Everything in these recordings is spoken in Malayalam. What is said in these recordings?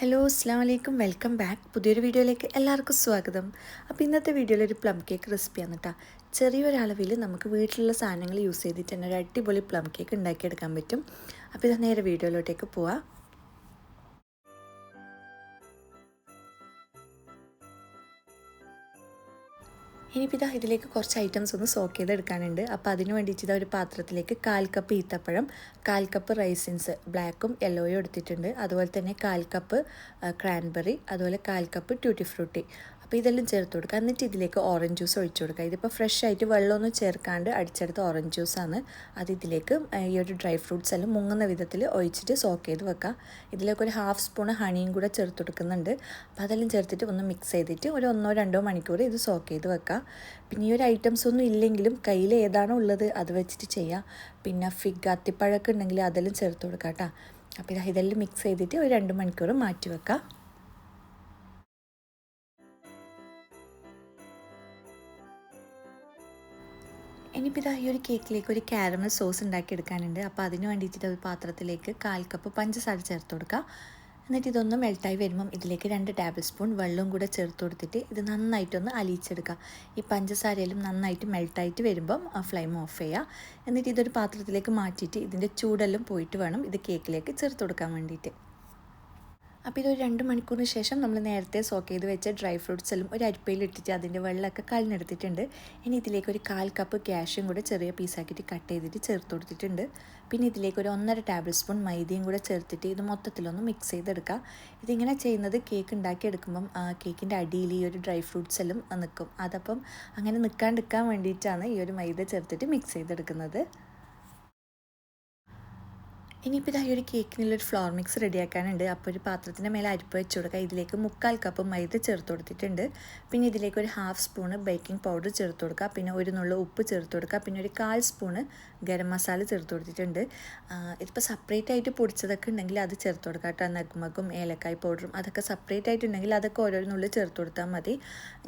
ഹലോ അസ്സാം വലൈക്കും വെൽക്കം ബാക്ക് പുതിയൊരു വീഡിയോയിലേക്ക് എല്ലാവർക്കും സ്വാഗതം. അപ്പോൾ ഇന്നത്തെ വീഡിയോയിൽ ഒരു പ്ലം കേക്ക് റെസിപ്പിയാണ് കേട്ടോ ചെറിയൊരളവിൽ നമുക്ക് വീട്ടിലുള്ള സാധനങ്ങൾ യൂസ് ചെയ്തിട്ട് തന്നെ ഒരു അടിപൊളി പ്ലം കേക്ക് ഉണ്ടാക്കിയെടുക്കാൻ പറ്റും. അപ്പോൾ ഇത് നേരെ വീഡിയോയിലോട്ടേക്ക് പോവാം. ഇനിയിപ്പോൾ ഇതാ ഇതിലേക്ക് കുറച്ച് ഐറ്റംസ് ഒന്ന് സോക്ക് ചെയ്തെടുക്കാനുണ്ട്. അപ്പോൾ അതിന് വേണ്ടിയിട്ട് ഒരു പാത്രത്തിലേക്ക് കാൽ കപ്പ് ഈത്തപ്പഴം കാൽ കപ്പ് റൈസിൻസ് ബ്ലാക്കും യെല്ലോയും എടുത്തിട്ടുണ്ട്. അതുപോലെ തന്നെ കാൽ കപ്പ് ക്രാൻബെറി അതുപോലെ കാൽ കപ്പ് ട്യൂട്ടി ഫ്രൂട്ടി അപ്പോൾ ഇതെല്ലാം ചേർത്ത് കൊടുക്കുക എന്നിട്ട് ഇതിലേക്ക് ഓറഞ്ച് ജ്യൂസ് ഒഴിച്ചു കൊടുക്കുക ഇതിപ്പോൾ ഫ്രഷ് ആയിട്ട് വെള്ളമൊന്നും ചേർക്കാണ്ട് അടിച്ചെടുത്ത ഓറഞ്ച് ജ്യൂസാണ് അത് ഇതിലേക്ക് ഈ ഒരു ഡ്രൈ ഫ്രൂട്ട്സ് എല്ലാം മുങ്ങുന്ന വിധത്തിൽ ഒഴിച്ചിട്ട് സോക്ക് ചെയ്ത് വെക്കുക ഇതിലേക്ക് ഒരു ഹാഫ് സ്പൂൺ ഹണിയും കൂടെ ചേർത്ത് കൊടുക്കുന്നുണ്ട്. അപ്പോൾ അതെല്ലാം ചേർത്തിട്ട് ഒന്ന് മിക്സ് ചെയ്തിട്ട് ഒരു ഒന്നോ രണ്ടോ മണിക്കൂർ ഇത് സോക്ക് ചെയ്ത് വെക്കുക പിന്നെ ഈ ഒരു ഐറ്റംസ് ഒന്നും ഇല്ലെങ്കിലും കയ്യിൽ ഏതാണോ ഉള്ളത് അത് വെച്ചിട്ട് ചെയ്യാം. പിന്നെ ഫിഗ് അത്തിപ്പഴമൊക്കെ ഉണ്ടെങ്കിൽ അതെല്ലാം ചേർത്ത് കൊടുക്കാം കേട്ടോ അപ്പോൾ ഇതെല്ലാം മിക്സ് ചെയ്തിട്ട് ഒരു രണ്ട് മണിക്കൂർ മാറ്റി വെക്കാം. ഇനിയിപ്പോൾ ഇതാ ഈ ഒരു കേക്കിലേക്ക് ഒരു കാരമൽ സോസ് ഉണ്ടാക്കിയെടുക്കാനുണ്ട്. അപ്പോൾ അതിന് വേണ്ടിയിട്ട് ഒരു പാത്രത്തിലേക്ക് കാൽ കപ്പ് പഞ്ചസാര ചേർത്ത് കൊടുക്കുക എന്നിട്ട് ഇതൊന്ന് മെൽട്ടായി വരുമ്പം ഇതിലേക്ക് രണ്ട് ടേബിൾ സ്പൂൺ വെള്ളവും കൂടെ ചേർത്ത് കൊടുത്തിട്ട് ഇത് നന്നായിട്ടൊന്ന് അലിയിച്ചെടുക്കുക ഈ പഞ്ചസാരയിലും നന്നായിട്ട് മെൽട്ടായിട്ട് വരുമ്പം ഫ്ലെയിം ഓഫ് ചെയ്യുക എന്നിട്ട് ഇതൊരു പാത്രത്തിലേക്ക് മാറ്റിയിട്ട് ഇതിന്റെ ചൂടെല്ലാം പോയിട്ട് വേണം ഇത് കേക്കിലേക്ക് ചേർത്ത് കൊടുക്കാൻ വേണ്ടിയിട്ട്. അപ്പോൾ ഇതൊരു രണ്ട് മണിക്കൂറിന് ശേഷം നമ്മൾ നേരത്തെ സോക്ക് ചെയ്ത് വെച്ച ഡ്രൈ ഫ്രൂട്ട്സ് എല്ലാം ഒരു അരിപ്പയിൽ ഇട്ടിട്ട് അതിന്റെ വെള്ളമൊക്കെ കളഞ്ഞെടുത്തിട്ടുണ്ട് ഇനി ഇതിലേക്ക് ഒരു കാൽ കപ്പ് ക്യാഷും കൂടെ ചെറിയ പീസാക്കിയിട്ട് കട്ട് ചെയ്തിട്ട് ചേർത്ത് കൊടുത്തിട്ടുണ്ട്. പിന്നെ ഇതിലേക്ക് ഒരു ഒന്നര ടേബിൾ സ്പൂൺ മൈദയും കൂടെ ചേർത്തിട്ട് ഇത് മൊത്തത്തിലൊന്ന് മിക്സ് ചെയ്തെടുക്കുക ഇതിങ്ങനെ ചെയ്യുന്നത് കേക്ക് ഉണ്ടാക്കി എടുക്കുമ്പം കേക്കിന്റെ അടിയിൽ ഈ ഒരു ഡ്രൈ ഫ്രൂട്ട്സ് എല്ലാം നിൽക്കും. അതപ്പം അങ്ങനെ നിൽക്കാണ്ടിരിക്കാൻ വേണ്ടിയിട്ടാണ് ഈ ഒരു മൈദ ചേർത്തിട്ട് മിക്സ് ചെയ്തെടുക്കുന്നത്. ഇനിയിപ്പോൾ ഇതായി ഒരു കേക്കിനുള്ളൊരു ഫ്ലോർ മിക്സ് റെഡിയാക്കാനുണ്ട്. അപ്പോൾ ഒരു പാത്രത്തിന്റെ മേലെ അരിപ്പ് വെച്ച് കൊടുക്കുക ഇതിലേക്ക് മുക്കാൽ കപ്പ് മൈദ ചേർത്ത് കൊടുത്തിട്ടുണ്ട്. പിന്നെ ഇതിലേക്ക് ഒരു ഹാഫ് സ്പൂണ് ബേക്കിംഗ് പൗഡർ ചേർത്ത് കൊടുക്കുക പിന്നെ ഒരു നുള്ള ഉപ്പ് ചേർത്ത് കൊടുക്കുക പിന്നെ ഒരു കാൽ സ്പൂണ് ഗരം മസാല ചേർത്ത് കൊടുത്തിട്ടുണ്ട്. ഇതിപ്പോൾ സെപ്പറേറ്റ് ആയിട്ട് പൊടിച്ചതൊക്കെ ഉണ്ടെങ്കിൽ അത് ചേർത്ത് കൊടുക്കുക കേട്ടോ. നഗ്മക്കും ഏലക്കായ് പൗഡറും അതൊക്കെ സെപ്പറേറ്റ് ആയിട്ടുണ്ടെങ്കിൽ അതൊക്കെ ഓരോന്നുള്ളിൽ ചേർത്ത് കൊടുത്താൽ മതി.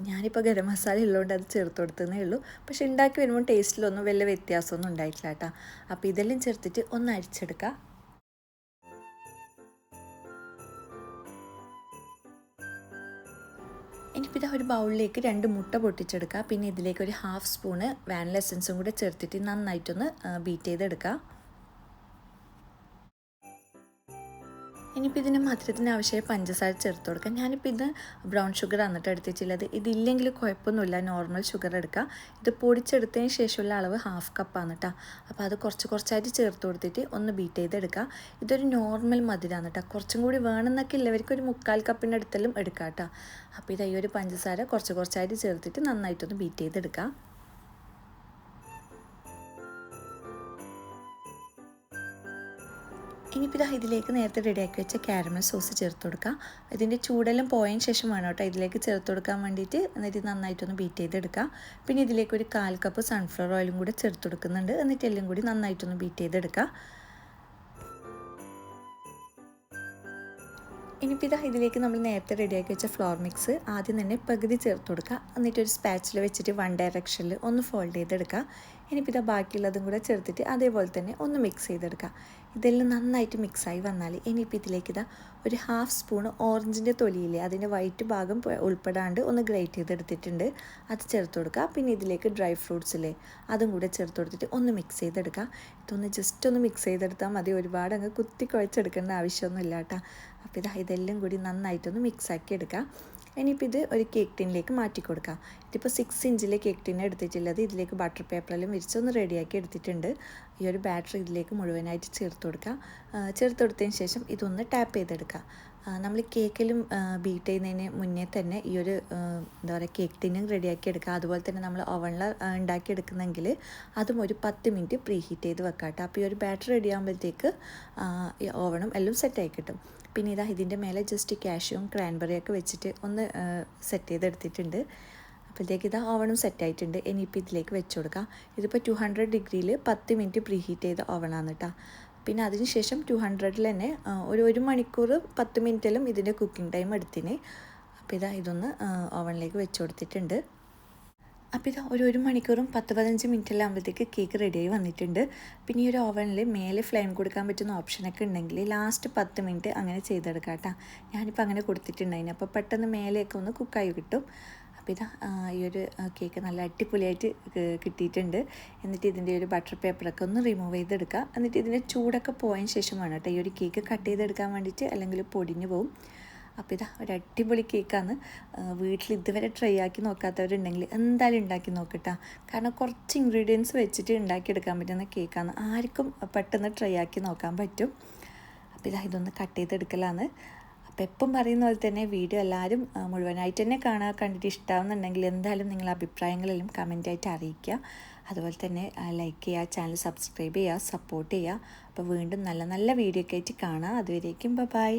ഞാനിപ്പോൾ ഗരം മസാല ഉള്ളതുകൊണ്ട് അത് ചേർത്ത് കൊടുത്തതേ ഉള്ളൂ. പക്ഷേ ഉണ്ടാക്കി വരുമ്പോൾ ടേസ്റ്റിലൊന്നും വലിയ വ്യത്യാസമൊന്നും ഉണ്ടായിട്ടില്ല കേട്ടോ. അപ്പോൾ ഇതെല്ലാം ചേർത്തിട്ട് ഒന്ന് അരിച്ചെടുക്കുക ഇതാ ഒരു ബൗളിലേക്ക് രണ്ട് മുട്ട പൊട്ടിച്ചെടുക്കുക പിന്നെ ഇതിലേക്ക് ഒരു ഹാഫ് സ്പൂണ് വാനില എസൻസും കൂടെ ചേർത്തിട്ട് നന്നായിട്ടൊന്ന് ബീറ്റ് ചെയ്തെടുക്കുക ഇനിയിപ്പോൾ ഇതിന് മധുരത്തിന് ആവശ്യമായ പഞ്ചസാര ചേർത്ത് കൊടുക്കാം. ഞാനിപ്പോൾ ഇത് ബ്രൗൺ ഷുഗർ എന്നിട്ട് എടുത്തിട്ടുള്ളത് ഇതില്ലെങ്കിൽ കുഴപ്പമൊന്നുമില്ല. നോർമൽ ഷുഗർ എടുക്കുക ഇത് പൊടിച്ചെടുത്തതിന് ശേഷമുള്ള അളവ് ഹാഫ് കപ്പാണ് കേട്ടോ അപ്പോൾ അത് കുറച്ച് കുറച്ചായിട്ട് ചേർത്ത് കൊടുത്തിട്ട് ഒന്ന് ബീറ്റ് ചെയ്തെടുക്കുക ഇതൊരു നോർമൽ മധുരമാണ് കേട്ടോ കുറച്ചും കൂടി വേണമെന്നൊക്കെ ഉള്ളവർക്ക് ഒരു മുക്കാൽ കപ്പിന്റെ അടുത്തെല്ലാം എടുക്കാം കേട്ടോ അപ്പോൾ ഇത് ഈ ഒരു പഞ്ചസാര കുറച്ച് കുറച്ചായിട്ട് ചേർത്തിട്ട് നന്നായിട്ടൊന്ന് ബീറ്റ് ചെയ്തെടുക്കുക ഇനിയിപ്പോൾ ഇതാ ഇതിലേക്ക് നേരത്തെ റെഡിയാക്കി വെച്ച കാരമൽ സോസ് ചേർത്ത് കൊടുക്കുക ഇതിന്റെ ചൂടെല്ലാം പോയതിന് ശേഷം വേണം കേട്ടോ ഇതിലേക്ക് ചേർത്ത് കൊടുക്കാൻ വേണ്ടിയിട്ട്. എന്നിട്ട് നന്നായിട്ടൊന്ന് ബീറ്റ് ചെയ്തെടുക്കുക പിന്നെ ഇതിലേക്ക് ഒരു കാൽ കപ്പ് സൺഫ്ലവർ ഓയിലും കൂടെ ചേർത്ത് കൊടുക്കുന്നുണ്ട്. എന്നിട്ട് എല്ലാം കൂടി നന്നായിട്ടൊന്ന് ബീറ്റ് ചെയ്തെടുക്കുക ഇനിയിപ്പോൾ ഇതാ ഇതിലേക്ക് നമ്മൾ നേരത്തെ റെഡിയാക്കി വെച്ച ഫ്ലോർ മിക്സ് ആദ്യം തന്നെ പകുതി ചേർത്ത് കൊടുക്കുക എന്നിട്ട് ഒരു സ്പാച്ചിൽ വെച്ചിട്ട് വൺ ഡയറക്ഷനിൽ ഒന്ന് ഫോൾഡ് ചെയ്തെടുക്കുക ഇനിയിപ്പോൾ ഇതാ ബാക്കിയുള്ളതും കൂടെ ചേർത്തിട്ട് അതേപോലെ തന്നെ ഒന്ന് മിക്സ് ചെയ്തെടുക്കാം. ഇതെല്ലാം നന്നായിട്ട് മിക്സായി വന്നാൽ ഇനിയിപ്പോൾ ഇതിലേക്ക് ഇതാ ഒരു ഹാഫ് സ്പൂൺ ഓറഞ്ചിന്റെ തൊലിയില്ലേ അതിന്റെ വൈറ്റ് ഭാഗം ഉൾപ്പെടാണ്ട് ഒന്ന് ഗ്രേറ്റ് ചെയ്തെടുത്തിട്ടുണ്ട്. അത് ചേർത്ത് കൊടുക്കുക പിന്നെ ഇതിലേക്ക് ഡ്രൈ ഫ്രൂട്ട്സില്ലേ അതും കൂടെ ചേർത്ത് കൊടുത്തിട്ട് ഒന്ന് മിക്സ് ചെയ്തെടുക്കുക ഇതൊന്ന് ജസ്റ്റ് ഒന്ന് മിക്സ് ചെയ്തെടുത്താൽ മതി. ഒരുപാട് അങ്ങ് കുത്തി കുഴച്ചെടുക്കേണ്ട ആവശ്യമൊന്നുമില്ല കേട്ടോ. അപ്പോൾ ഇതാ ഇതെല്ലാം കൂടി നന്നായിട്ടൊന്ന് മിക്സാക്കി എടുക്കുക ഇനിയിപ്പോൾ ഇത് ഒരു കേക്ക് ടിന്നിലേക്ക് മാറ്റി കൊടുക്കാം. ഇതിപ്പോൾ സിക്സ് ഇഞ്ചിലെ കേക്ക് ടിന്ന് എടുത്തിട്ടുള്ളത് ഇതിലേക്ക് ബട്ടർ പേപ്പറെല്ലാം വിരിച്ചൊന്ന് റെഡിയാക്കി എടുത്തിട്ടുണ്ട്. ഈ ഒരു ബാറ്ററി ഇതിലേക്ക് മുഴുവനായിട്ട് ചേർത്ത് കൊടുക്കുക ചേർത്ത് കൊടുത്തതിന് ശേഷം ഇതൊന്ന് ടാപ്പ് ചെയ്തെടുക്കുക നമ്മൾ കേക്കിലും ബീറ്റ് ചെയ്യുന്നതിന് മുന്നേ തന്നെ ഈ ഒരു എന്താ പറയുക കേക്ക് ടിന്നും റെഡിയാക്കി എടുക്കുക. അതുപോലെ തന്നെ നമ്മൾ ഓവണിൽ ഉണ്ടാക്കിയെടുക്കുന്നെങ്കിൽ അതും ഒരു പത്ത് മിനിറ്റ് പ്രീ ഹീറ്റ് ചെയ്ത് വെക്കാം കേട്ടോ. അപ്പോൾ ഈ ഒരു ബാറ്ററി റെഡി ആകുമ്പോഴത്തേക്ക് ഓവണും എല്ലാം സെറ്റായി കിട്ടും. പിന്നെ ഇതാ ഇതിന്റെ മേലെ ജസ്റ്റ് കാഷ്യൂവും ക്രാൻബെറിയൊക്കെ വെച്ചിട്ട് ഒന്ന് സെറ്റ് ചെയ്തെടുത്തിട്ടുണ്ട്. അപ്പോഴത്തേക്ക് ഇതാ ഓവണും സെറ്റായിട്ടുണ്ട് ഇനിയിപ്പോൾ ഇതിലേക്ക് വെച്ച് കൊടുക്കാം. ഇതിപ്പോൾ ടു ഹൺഡ്രഡ് ഡിഗ്രിയിൽ പത്ത് മിനിറ്റ് പ്രീ ഹീറ്റ് ചെയ്ത ഓവണാണ് കേട്ടോ. പിന്നെ അതിനുശേഷം ടു ഹൺഡ്രഡിൽ തന്നെ ഒരു ഒരു മണിക്കൂർ പത്ത് മിനിറ്റിലും ഇതിന്റെ കുക്കിംഗ് ടൈം എടുത്തിന്. അപ്പോൾ ഇതാ ഇതൊന്ന് ഓവണിലേക്ക് വെച്ച് കൊടുത്തിട്ടുണ്ട്. അപ്പോൾ ഇത് ഒരു ഒരു മണിക്കൂറും പത്ത് പതിനഞ്ച് മിനിറ്റെല്ലാം ആകുമ്പോഴത്തേക്ക് കേക്ക് റെഡിയായി വന്നിട്ടുണ്ട്. പിന്നെ ഈ ഒരു ഓവനിൽ മേലെ ഫ്ലെയിം കൊടുക്കാൻ പറ്റുന്ന ഓപ്ഷനൊക്കെ ഉണ്ടെങ്കിൽ ലാസ്റ്റ് പത്ത് മിനിറ്റ് അങ്ങനെ ചെയ്തെടുക്കാം കേട്ടോ. ഞാനിപ്പോൾ അങ്ങനെ കൊടുത്തിട്ടുണ്ടായിരുന്നു അപ്പോൾ പെട്ടെന്ന് മേലെയൊക്കെ ഒന്ന് കുക്കായി കിട്ടും. അപ്പോൾ ഇതാ ഈ ഒരു കേക്ക് നല്ല അടിപൊളിയായിട്ട് കിട്ടിയിട്ടുണ്ട്. എന്നിട്ട് ഇതിന്റെ ഒരു ബട്ടർ പേപ്പറൊക്കെ ഒന്ന് റിമൂവ് ചെയ്തെടുക്കുക. എന്നിട്ട് ഇതിന്റെ ചൂടൊക്കെ പോയതിന് ശേഷമാണ് കേട്ടോ ഈ ഒരു കേക്ക് കട്ട് ചെയ്തെടുക്കാൻ വേണ്ടിയിട്ട് അല്ലെങ്കിൽ പൊടിഞ്ഞു പോകും. അപ്പോൾ ഇതാ ഒരു അടിപൊളി കേക്കാണ്. വീട്ടിൽ ഇതുവരെ ട്രൈ ആക്കി നോക്കാത്തവരുണ്ടെങ്കിൽ എന്തായാലും ഉണ്ടാക്കി നോക്കട്ടാ. കാരണം കുറച്ച് ഇൻഗ്രീഡിയൻസ് വെച്ചിട്ട് ഉണ്ടാക്കിയെടുക്കാൻ പറ്റുന്ന കേക്കാണ്. ആർക്കും പെട്ടെന്ന് ട്രൈ ആക്കി നോക്കാൻ പറ്റും. അപ്പോൾ ഇതാ ഇതൊന്ന് കട്ട് ചെയ്തെടുക്കലാണ്. അപ്പോൾ എപ്പം പറയുന്ന പോലെ തന്നെ വീഡിയോ എല്ലാവരും മുഴുവനായിട്ട് തന്നെ കാണാൻ കണ്ടിട്ട് ഇഷ്ടമാവുന്നുണ്ടെങ്കിൽ എന്തായാലും നിങ്ങളുടെ അഭിപ്രായങ്ങളെല്ലാം കമന്റായിട്ട് അറിയിക്കുക. അതുപോലെ തന്നെ ലൈക്ക് ചെയ്യുക ചാനൽ സബ്സ്ക്രൈബ് ചെയ്യുക സപ്പോർട്ട് ചെയ്യുക. അപ്പോൾ വീണ്ടും നല്ല നല്ല വീഡിയോ ഒക്കെ ആയിട്ട് കാണാം. അതുവരേക്കും ബൈ